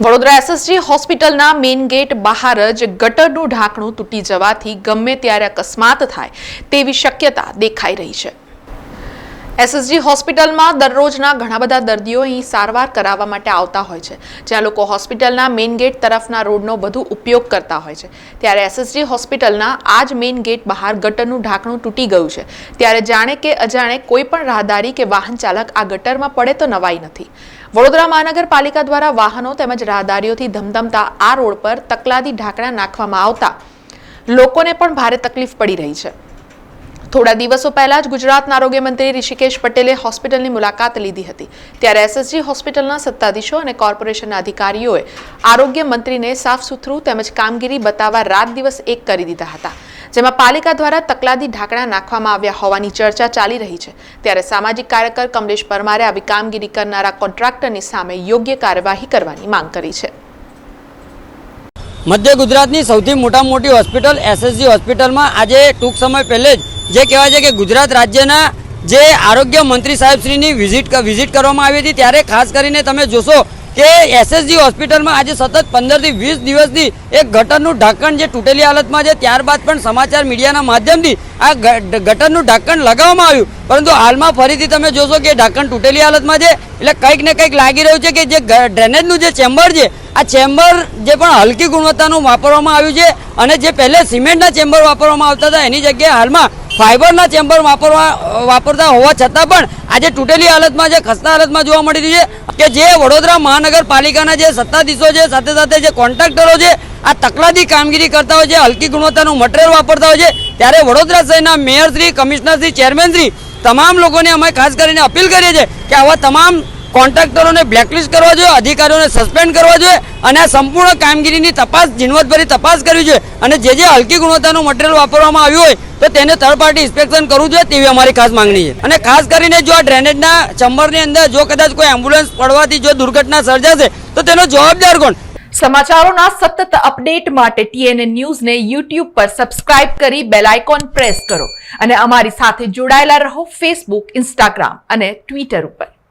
Vadodara SSG હોસ્પિટલના main gate બહાર જ ગટરનું ઢાંકણું તૂટી જવાથી ગમે ત્યારે અકસ્માત થાય તેવી શક્યતા દેખાઈ રહી છે. એસએસજી હોસ્પિટલમાં દરરોજના ઘણા બધા દર્દીઓ અહીં સારવાર કરાવવા માટે આવતા હોય છે. જ્યાં લોકો હોસ્પિટલના મેઇન ગેટ તરફના રોડનો વધુ ઉપયોગ કરતા હોય છે. ત્યારે એસએસજી હોસ્પિટલના આ જ મેઇન ગેટ બહાર ગટરનું ઢાંકણું તૂટી ગયું છે. ત્યારે જાણે કે અજાણે કોઈ પણ રાહદારી કે વાહન ચાલક આ ગટરમાં પડે તો નવાઈ નથી. વડોદરા મહાનગરપાલિકા દ્વારા વાહનો તેમજ રાહદારીઓથી ધમધમતા આ રોડ પર તકલાદી ઢાંકણા નાખવામાં આવતા લોકોને પણ ભારે તકલીફ પડી રહી છે. થોડા દિવસો પહેલા જ ગુજરાતના આરોગ્ય મંત્રી ઋષિકેશ પટેલે હોસ્પિટલની મુલાકાત લીધી હતી. ત્યારે એસએસજી હોસ્પિટલના સત્તાધીશો અને કોર્પોરેશનના અધિકારીઓએ આરોગ્ય મંત્રીને સાફ સુથરું તેમજ કામગીરી બતાવવા રાત દિવસ એક કરી દીધા હતા. જેમાં પાલિકા દ્વારા તકલાદી ઢાંકણા નાખવામાં આવ્યા હોવાની ચર્ચા ચાલી રહી છે. ત્યારે સામાજિક કાર્યકર કમલેશ પરમારે આવી કામગીરી કરનારા કોન્ટ્રાક્ટરની સામે યોગ્ય કાર્યવાહી કરવાની માંગ કરી છે. મધ્ય ગુજરાતની સૌથી મોટા મોટી હોસ્પિટલ એસએસજી હોસ્પિટલમાં આજે ટૂંક સમય પહેલે જ જે કહેવાય છે કે ગુજરાત રાજ્યના જે આરોગ્ય મંત્રી સાહેબશ્રીની વિઝિટ વિઝિટ કરવામાં આવી હતી, ત્યારે ખાસ કરીને તમે જોશો કે એસએસજી હોસ્પિટલમાં આજે સતત પંદરથી વીસ દિવસથી એક ગટરનું ઢાંકણ જે તૂટેલી હાલતમાં છે, ત્યારબાદ પણ સમાચાર મીડિયાના માધ્યમથી આ ગટરનું ઢાંકણ લગાવવામાં આવ્યું. પરંતુ હાલમાં ફરીથી તમે જોશો કે ઢાંકણ તૂટેલી હાલતમાં છે, એટલે કંઈક ને કંઈક લાગી રહ્યું છે કે જે ડ્રેનેજનું જે ચેમ્બર છે, આ ચેમ્બર જે પણ હલકી ગુણવત્તાનું વાપરવામાં આવ્યું છે અને જે પહેલે સિમેન્ટના ચેમ્બર વાપરવામાં આવતા હતા, એની જગ્યાએ હાલમાં ફાઇબરના ચેમ્બર વાપરવા વાપરતા હોવા છતાં પણ આજે તૂટેલી હાલતમાં છે ખસ્તા હાલતમાં જોવા મળી રહ્યું છે કે જે વડોદરા મહાનગરપાલિકાના જે સત્તાધીશો છે, સાથે સાથે જે કોન્ટ્રાક્ટરો છે, આ તકલાદી કામગીરી કરતા હોય છે, હલકી ગુણવત્તાનું મટીરિયલ વાપરતા હોય છે, ત્યારે વડોદરા શહેરના મેયરશ્રી કમિશનરશ્રી ચેરમેનશ્રી તમામ લોકોને અમે ખાસ કરીને અપીલ કરીએ છીએ કે આવા તમામ કોન્ટ્રાક્ટરોને બ્લેકલિસ્ટ કરવા જોઈએ, અધિકારીઓને સસ્પેન્ડ કરવા જોઈએ અને આ સંપૂર્ણ કામગીરીની તપાસ ઝીણવટભરી તપાસ કરવી જોઈએ. અને જે જે હલકી ગુણવત્તાનું મટીરિયલ વાપરવામાં આવ્યું હોય, તો તેને થર્ડ પાર્ટી ઇન્સ્પેક્શન કરવું જોઈએ તેવી અમારી ખાસ માંગણી છે. અને ખાસ કરીને જો આ ડ્રેનેજના ચંબરની અંદર જો કદાચ કોઈ એમ્બ્યુલન્સ પડવાથી જો દુર્ઘટના સર્જાશે, તો તેનો જવાબદાર કોણ? સમાચારોના સતત અપડેટ માટે ટીએનએ ન્યૂઝને યુટ્યુબ પર સબસ્ક્રાઇબ કરી બેલ આઇકોન પ્રેસ કરો. અને અમારી સાથે જોડાયેલા રહો ફેસબુક ઇન્સ્ટાગ્રામ અને ટ્વિટર ઉપર.